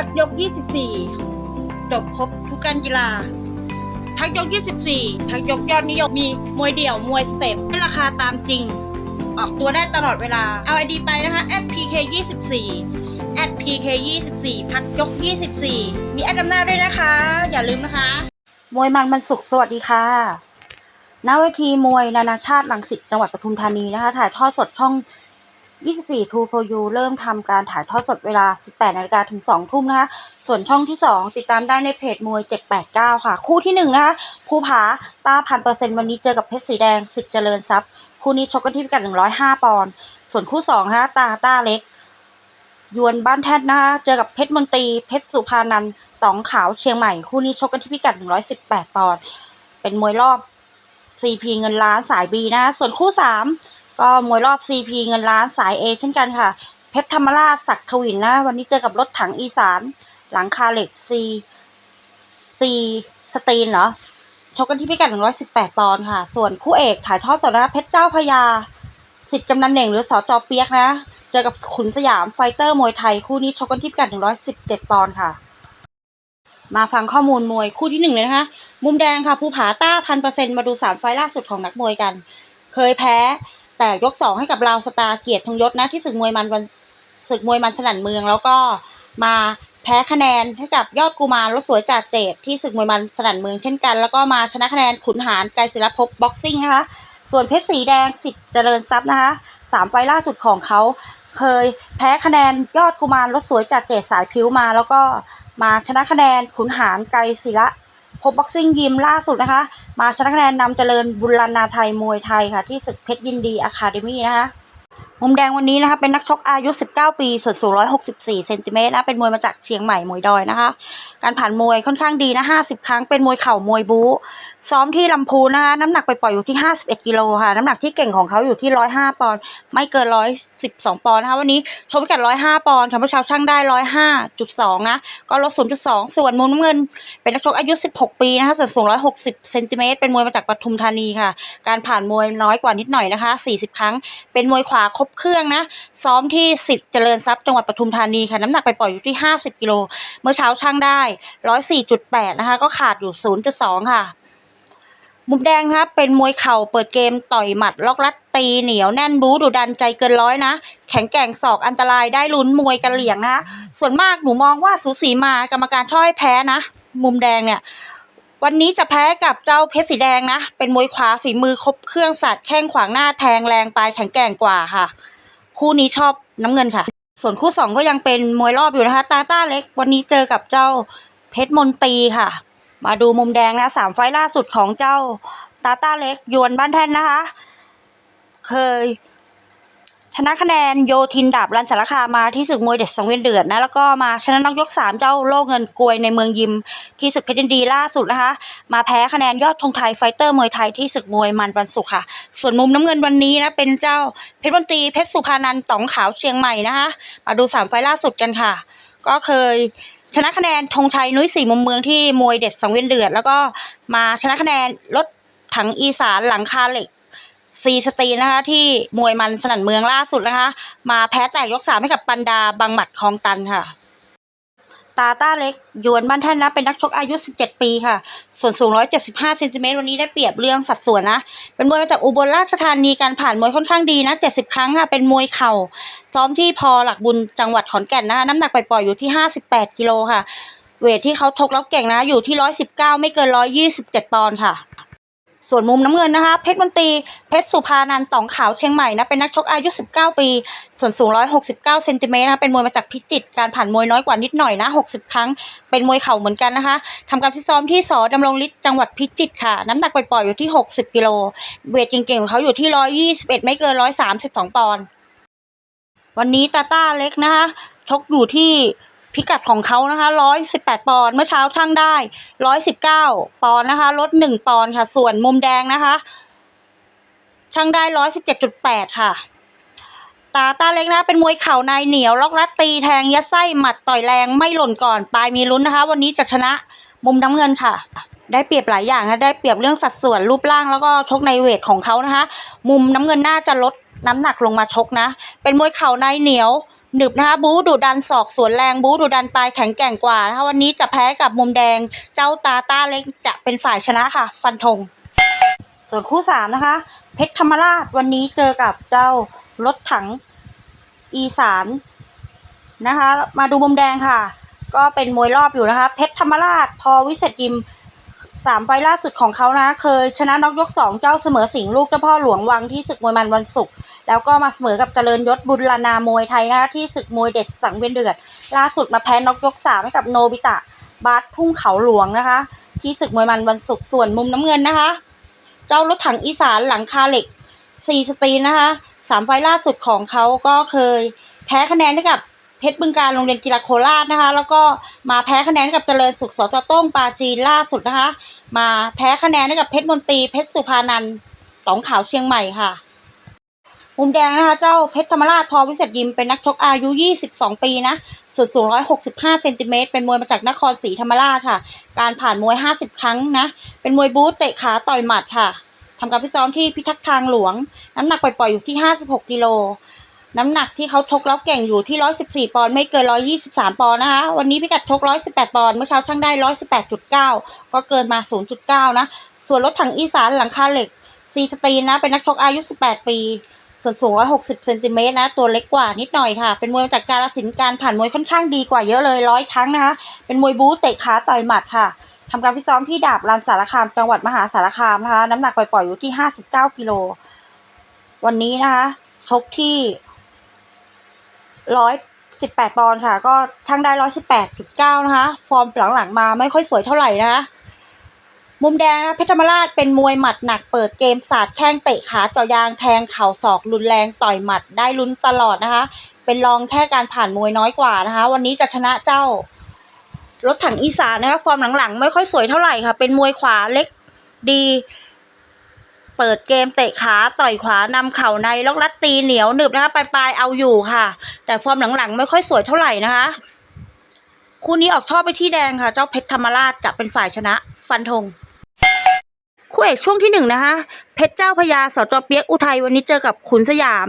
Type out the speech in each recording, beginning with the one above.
ักยก 24 จบครบทุกการกีฬา ทักยก 24 ทักยกยอดนิยมมีมวยเดี่ยวมวยสเต็ปให้ราคาตามจริง ออกตัวได้ตลอดเวลา เอาไอดีไปนะคะ @pk 24 @pk 24 ทักยก 24 มีแอดนำหน้าด้วยนะคะ อย่าลืมนะคะ มวยมันมันสุขสวัสดีค่ะณเวทีมวยนานาชาติลังสิตจังหวัดปทุมธานีนะคะถ่ายทอดสดช่อง 24 True for You เริ่มทำการถ่ายทอดสดเวลา 18นาฬิกาถึง 2 ทุ่มนะคะ ส่วนช่องที่ 2 ติดตามได้ในเพจมวย 789 ค่ะ คู่ที่ 1 นะคะภูผาต้าพันเปอร์เซ็นต์วันนี้เจอกับเพชรสีแดงสิทธิ์เจริญทรัพย์ คู่นี้ชกกันที่พิกัด 105 ปอนด์ส่วนคู่2นะคะตาต้าเล็ก ยวนบ้านแท่นนะคะเจอกับเพชรมนตรีเพชรสุภานันท์ต๋องขาวเชียงใหม่ คู่นี้ชกกันที่พิกัด 118 ปอนด์เป็นมวยรอบ CP เงินล้านสาย B นะคะส่วนคู่ 3 ก็มวยรอบ CP เงินล้านสาย A เช่นกันค่ะ เพชรธรรมราชศักดิ์ทวินนะ วันนี้เจอกับรถถังอีสาน หลังคาเหล็ก C C สตรีนเหรอชกกันที่พิกัด 118 ปอนด์ค่ะ ส่วนคู่เอกถ่ายทอดสดนะเพชรเจ้าพญาสิทธิ์กำนันเหน่งหรือสจเปียกนะ เจอกับขุนสยามไฟเตอร์มวยไทย คู่นี้ชกกันที่พิกัด 117 ปอนด์ค่ะ มาฟังข้อมูลมวยคู่ที่หนึ่งเลยนะคะ มุมแดงค่ะภูผาต้าพันเปอร์เซ็นต์มาดูสามไฟล์ล่าสุดของนักมวยกัน เคยแพ้ แต่ยกสองให้กับราวสตาร์เกียรติทงยศนะที่ศึกมวยมันวันศึกมวยมันสนั่นเมือง แล้วก็มาแพ้คะแนนให้กับยอดกุมารรถสวยจากเจดที่ศึกมวยมันสนั่นเมืองเช่นกัน แล้วก็มาชนะคะแนนขุนหารไกรศิลปภพบ็อกซิ่งนะคะส่วนเพชรสีแดงสิทธิ์เจริญทรัพย์นะคะสามไฟล่าสุดของเขาเคยแพ้คะแนนยอดกุมารรถสวยจากเจดสายพิ้วมา แล้วก็มาชนะคะแนนขุนหารไกรศิลปพบบ็อกซิ่งยิมล่าสุดนะคะ มาชนะคะแนนนำเจริญบุรณาไทยมวยไทยค่ะ ที่ศึกเพชรยินดีอะคาเดมี่นะคะ มุมแดงวันนี้นะคะเป็นนักชกอายุ 19 ปีส่วนสูง 164 เซนติเมตรนะเป็นมวยมาจากเชียงใหม่มวยดอยนะคะ การผ่านมวยค่อนข้างดีนะ 50 ครั้งเป็นมวยเข่ามวยบู๊ซ้อมที่ลำพูนนะคะน้ำหนักไปปล่อยอยู่ที่ 51 กิโลค่ะ น้ำหนักที่เก่งของเขาอยู่ที่ 105 ปอนด์ไม่เกิน 112 ปอนด์นะคะวันนี้ชกพิกัด 105 ปอนด์ค่ะเมื่อเช้าช่างได้ 105.2 นะ ก็ลด 0.2 ส่วนมุมน้ำเงิน เป็นนักชกอายุ 16 ปีนะคะส่วนสูง 160 เซนติเมตรเป็นมวยมาจากปทุมธานีค่ะ การผ่านมวยน้อยกว่านิดหน่อยนะคะ 40 ครั้งเป็นมวยขวาครบเครื่องนะ ซ้อมที่สิทธิ์เจริญทรัพย์จังหวัดปทุมธานีค่ะ น้ำหนักไปปล่อยอยู่ที่ 50 กิโล เมื่อเช้าช่างได้ 104.8 นะคะ ก็ขาดอยู่ 0.2 ค่ะ มุมแดงครับเป็นมวยเข่าเปิดเกมต่อยหมัด ล็อกลัดตีเหนียวแน่นบู๊ดุดันใจเกินร้อยนะ แข็งแกร่งศอกอันตรายได้ลุ้นมวยกันเหลี่ยงนะ ส่วนมากหนูมองว่าสูสีมากรรมการชอบให้แพ้นะ มุมแดงเนี่ย วันนี้จะแพ้กับเจ้าเพชรสีแดงนะ เป็นมวยขวาฝีมือครบเครื่องสัตว์แข้งขวางหน้าแทงแรงปลายแข็งแกร่งกว่าค่ะ คู่นี้ชอบน้ำเงินค่ะ ส่วนคู่สองก็ยังเป็นมวยรอบอยู่นะคะ ตาต้าเล็ก วันนี้เจอกับเจ้าเพชรมนตรีค่ะ มาดูมุมแดงนะสามไฟล์ล่าสุดของเจ้าตาต้าเล็กยวนบ้านแท่นนะคะ เคย ชนะคะแนนโยทินดาบรันสารคามาที่ศึกมวยเด็ดสังเวียนเดือดนะแล้วก็มาชนะน็อกยกสามเจ้าโล่เงินกลวยในเมืองยิม ที่ศึกเพชรินดีล่าสุดนะคะ มาแพ้คะแนนยอดธงไทยไฟเตอร์มวยไทยที่ศึกมวยมันวันศุกร์ค่ะ ส่วนมุมน้ำเงินวันนี้นะเป็นเจ้าเพชรมนตีเพชรสุภานันท์ต๋องขาวเชียงใหม่นะคะมาดูสามไฟล์ล่าสุดกันค่ะ ก็เคยชนะคะแนนธงชัยนุ้ยสี่มุมเมืองที่มวยเด็ดสังเวียนเดือด แล้วก็มาชนะคะแนนรถถังอีสานหลังคาเหล็ก ซีสตรีนะคะ ที่มวยมันสนั่นเมืองล่าสุดนะคะ มาแพ้แจกยกสามให้กับปันดาบางหมัดคลองตันค่ะ ตาต้าเล็กยวนบ้านแท่นนะเป็นนักชกอายุ 17 ปีค่ะ ส่วนสูง 175เซนติเมตรวันนี้ได้เปรียบเรื่องสัดส่วนนะ เป็นมวยมาจากอุบลราชธานีการผ่านมวยค่อนข้างดีนะ 70 ครั้งค่ะ เป็นมวยเข่า ซ้อมที่พอหลักบุญจังหวัดขอนแก่นนะคะน้ำหนักไปปล่อยๆอยู่ที่ 58 กิโลค่ะ เวทที่เขาชกแล้วเก่งนะอยู่ที่ 119 ไม่เกิน 127 ปอนด์ค่ะ ส่วนมุมน้ำเงินนะคะ เพชรมนตรี เพชรสุภานันท์ตองขาวเชียงใหม่นะเป็นนักชกอายุ 19 ปี ส่วนสูง 169 เซนติเมตรนะคะเป็นมวยมาจากพิจิตรการผ่านมวยน้อยกว่านิดหน่อยนะ 60 ครั้ง เป็นมวยเข่าเหมือนกันนะคะทำการฟิตซ้อมที่สอดำรงฤทธิ์จังหวัดพิจิตรค่ะ น้ำหนักปปล่อยๆอยู่ที่ 60 กิโลเวทเก่งๆของเขาอยู่ที่ 121 ไม่เกิน 132 ปอนด์วันนี้ตาต้าเล็กนะคะชกอยู่ที่ พิกัดของเขานะคะ118ปดปอนด์เมื่อเช้าช่างได้119ปอนด์นะคะ ลด1ปอนด์ค่ะ ส่วนมุมแดงนะคะช่างได้117.8ค่ะ ตาตาเล็กนะคะเป็นมวยเข่าในเหนียว ล็อกลัดตีแทงยัดไส้หมัดต่อยแรงไม่หล่นก่อนปลายมีลุ้นนะคะ วันนี้จะชนะมุมน้ำเงินค่ะ ได้เปรียบหลายอย่างนะได้เปรียบเรื่องสัดส่วนรูปร่างแล้วก็ชกในเวทของเขานะคะ มุมน้ำเงินน่าจะลดน้ำหนักลงมาชกนะ เป็นมวยเข่าในเหนียว หนึบนะคะบู๊ดุดันศอกสวนแรงบู๊ดุดันปลายแข็งแกร่งกว่านะคะวันนี้จะแพ้กับมุมแดง เจ้าตาต้าเล็กจะเป็นฝ่ายชนะค่ะ ฟันธงส่วนคู่สามนะคะ เพชรธรรมราชวันนี้เจอกับเจ้ารถถังอีสานนะคะ มาดูมุมแดงค่ะ ก็เป็นมวยรอบอยู่นะคะ เพชรธรรมราชพอวิเศษยิมสามไฟล์ล่าสุดของเขานะ เคยชนะน็อกยกสองเจ้าเสมอสิงลูกเจ้าพ่อหลวงวังที่ศึกมวยมันวันศุกร์ แล้วก็มาเสมอกับเจริญยศบุญลานามวยไทยนะคะที่ศึกมวยเด็ดสังเวียนเดือด ล่าสุดมาแพ้น็อกยกสามให้กับโนบิตะบาสทุ่งเขาหลวงนะคะ ที่ศึกมวยมันวันศุกร์ส่วนมุมน้ำเงินนะคะ เจ้ารถถังอีสานหลังคาเหล็กซีสตรีนะคะสามไฟล์ล่าสุดของเขาก็เคยแพ้คะแนนให้กับเพชรบึงการโรงเรียนกีฬาโคราชนะคะ แล้วก็มาแพ้คะแนนกับเจริญสุขสตโต้งปาจีนล่าสุดนะคะ มาแพ้คะแนนให้กับเพชรมนตรีเพชรสุภานันท์ตองขาวเชียงใหม่ค่ะ มุมแดงนะคะ เจ้าเพชรธรรมราชพอวิเศษยิมเป็นนักชกอายุ 22 ปีนะส่วนสูง 165 เซนติเมตรเป็นมวยมาจากนครศรีธรรมราชค่ะ การผ่านมวย 50 ครั้งนะ เป็นมวยบู๊เตะขาต่อยหมัดค่ะทำการฟิซ้อมที่พิทักษ์ทางหลวง น้ำหนักปล่อยๆอยู่ที่ 56 กิโลน้ำหนักที่เขาชกแล้วเก่งอยู่ที่ 114 ปอนด์ไม่เกิน 123 ปอนด์นะคะ วันนี้พิกัดชก 118 ปอนด์เมื่อเช้าช่างได้ 118.9 ก็เกินมา 0.9 นะ ส่วนรถถังอีสานหลังคาเหล็กซีสตีนนะ เป็นนักชกอายุ 18 ปี ส่วนสูง 160 เซนติเมตรนะ ตัวเล็กกว่านิดหน่อยค่ะ เป็นมวยจากการสินการผ่านมวยค่อนข้างดีกว่าเยอะเลยร้อยครั้งนะคะ เป็นมวยบู๊เตะขาต่อยหมัดค่ะทำการฟิซ้อมที่ดาบรันสารคาม จังหวัดมหาสารคามนะคะ น้ำหนักปล่อยๆอยู่ที่ 59 กิโล วันนี้นะคะชกที่118ปอนด์ค่ะ ก็ช่างได้118.9นะคะ ฟอร์มหลังๆมาไม่ค่อยสวยเท่าไหร่นะคะ มุมแดงนะเพชรธรรมราชเป็นมวยหมัดหนักเปิดเกมสาดแข้งเตะขาเจ่อยางแทงเข่าศอกรุนแรงต่อยหมัดได้ลุ้นตลอดนะคะ เป็นรองแค่การผ่านมวยน้อยกว่านะคะ วันนี้จะชนะเจ้ารถถังอีสานนะคะฟอร์มหลังๆ ไม่ค่อยสวยเท่าไหร่ค่ะ เป็นมวยขวาเล็กดี เปิดเกมเตะขาต่อยขวานำเข่าในล็อกลัดตีเหนียวหนึบนะคะปลายๆเอาอยู่ค่ะ แต่ฟอร์มหลังๆ ไม่ค่อยสวยเท่าไหร่นะคะคู่นี้ออกชอบไปที่แดงค่ะ เจ้าเพชรธรรมราชจะเป็นฝ่ายชนะ ฟันธง คู่เอกช่วงที่หนึ่งนะคะ เพชรเจ้าพญาสจเปียกอุทัยวันนี้เจอกับขุนสยาม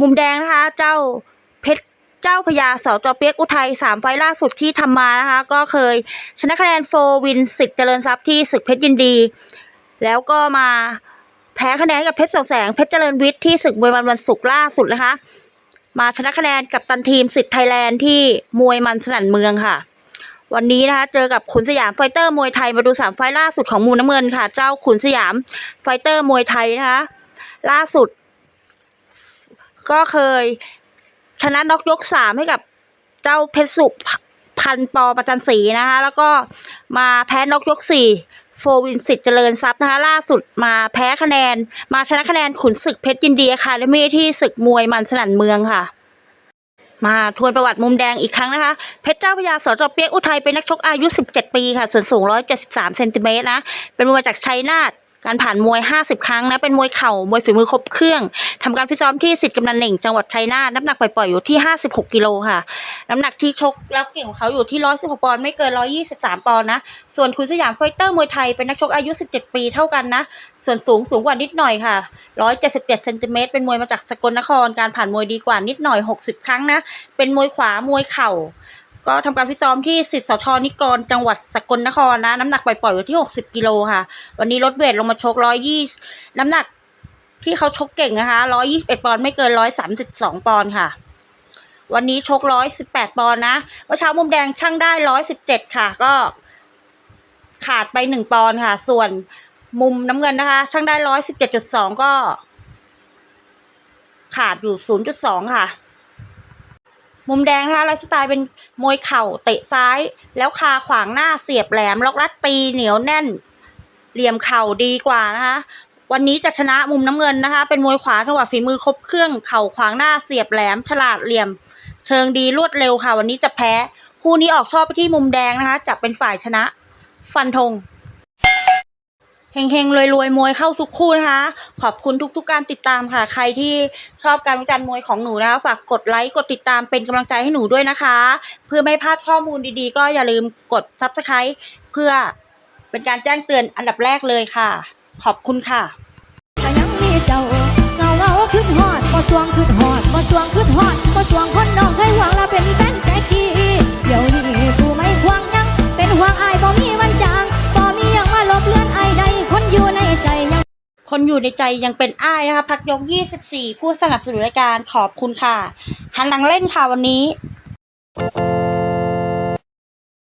มุมแดงนะคะ เจ้าเพชรเจ้าพญาสจเปียกอุทัยสามไฟล่าสุดที่ทำมานะคะ ก็เคยชนะคะแนนโฟวินสิทธิ์เจริญทรัพย์ที่ศึกเพชรยินดี แล้วก็มาแพ้คะแนนกับเพชรสองแสงเพชรเจริญวิทย์ที่ศึกมวยมันวันศุกร์ล่าสุดนะคะ มาชนะคะแนนกับตันทีมสิทธิ์ไทยแลนด์ที่มวยมันสนั่นเมืองค่ะ วันนี้นะคะเจอกับขุนสยามไฟเตอร์มวยไทยมาดูสามไฟล่าสุดของมูลน้ำเงินค่ะ เจ้าขุนสยามไฟเตอร์มวยไทยนะคะล่าสุด ก็เคยชนะน็อกยกสามให้กับเจ้าเพชรสุพันปอประจันศรีนะคะแล้วก็มาแพ้น็อกยกสี่โฟวินสิทธิ์เจริญทรัพย์นะคะล่าสุดมาแพ้คะแนน มาชนะคะแนนขุนศึกเพชรยินดีอะคาเดมี่ที่ศึกมวยมันสนั่นเมืองค่ะ มาทวนประวัติมุมแดงอีกครั้งนะคะ เพชรเจ้าพยาสจเปียกอุทัยเป็นนักชกอายุ 17 ปีค่ะ ส่วนสูง 173 เซนติเมตรนะ เป็นมวยจากชัยนาท การผ่านมวย 50 ครั้งนะเป็นมวยเข่ามวยฝีมือครบเครื่องทำการฟิตซ้อมที่สิทธิ์กำนันเหน่งจังหวัดชัยนาทน้ำหนักปล่อยๆอยู่ที่ 56 กิโลค่ะ น้ำหนักที่ชกแล้วเก่งของเขาอยู่ที่ 116 ปอนด์ไม่เกิน 123 ปอนด์นะ ส่วนคุณสยามไฟเตอร์มวยไทยเป็นนักชกอายุ 17 ปีเท่ากันนะ ส่วนสูงสูงกว่านิดหน่อยค่ะ 177เซนติเมตรเป็นมวยมาจากสกลนครการผ่านมวยดีกว่านิดหน่อย 60 ครั้งนะเป็นมวยขวามวยเข่า ก็ทำการฟิตซ้อมที่สิทธิสทนิกรจังหวัดสกลนครนะ น้ำหนักปล่อยๆอยู่ที่ 60 กิโลค่ะ วันนี้ลดเวทลงมาชก120น้ำหนักที่เขาชกเก่งนะคะ121ปอนด์ไม่เกิน132ปอนด์ค่ะ วันนี้ชก118ปอนด์นะเมื่อเช้ามุมแดงช่างได้117ค่ะ ก็ขาดไป1ปอนด์ค่ะ ส่วนมุมน้ำเงินนะคะ ช่างได้117.2ก็ ขาดอยู่0.2ค่ะ มุมแดงนะคะไลฟ์สไตล์เป็นมวยเข่าเตะซ้าย แล้วคาขวางหน้าเสียบแหลมล็อกลัดตีเหนียวแน่น เหลี่ยมเข่าดีกว่านะคะวันนี้จะชนะมุมน้ำเงินนะคะ เป็นมวยขวาจังหวะฝีมือครบเครื่องเข่าขวางหน้าเสียบแหลม ฉลาดเหลี่ยม เชิงดีรวดเร็วค่ะ วันนี้จะแพ้ คู่นี้ออกชอบไปที่มุมแดงนะคะจะเป็นฝ่ายชนะ ฟันธง เฮงๆรวยๆมวยเข้าทุกคู่นะคะ ขอบคุณทุกๆการติดตามค่ะ ใครที่ชอบการวิจารณ์มวยของหนูนะคะฝากกดไลค์กดติดตามเป็นกำลังใจให้หนูด้วยนะคะ เพื่อไม่พลาดข้อมูลดีๆ ก็อย่าลืมกด Subscribe เพื่อเป็นการแจ้งเตือนอันดับแรกเลยค่ะ ขอบคุณค่ะ ก็ยังมีเจ้าเงาเงาขึ้นฮอดบ่สวงขึ้นฮอดบ่สวงขึ้นฮอดบ่สวงคนน คนอยู่ในใจยังเป็นอ้ายนะคะพักยก 24 ผู้สนับสนุนรายการขอบคุณค่ะ หันหลังเล่นค่ะวันนี้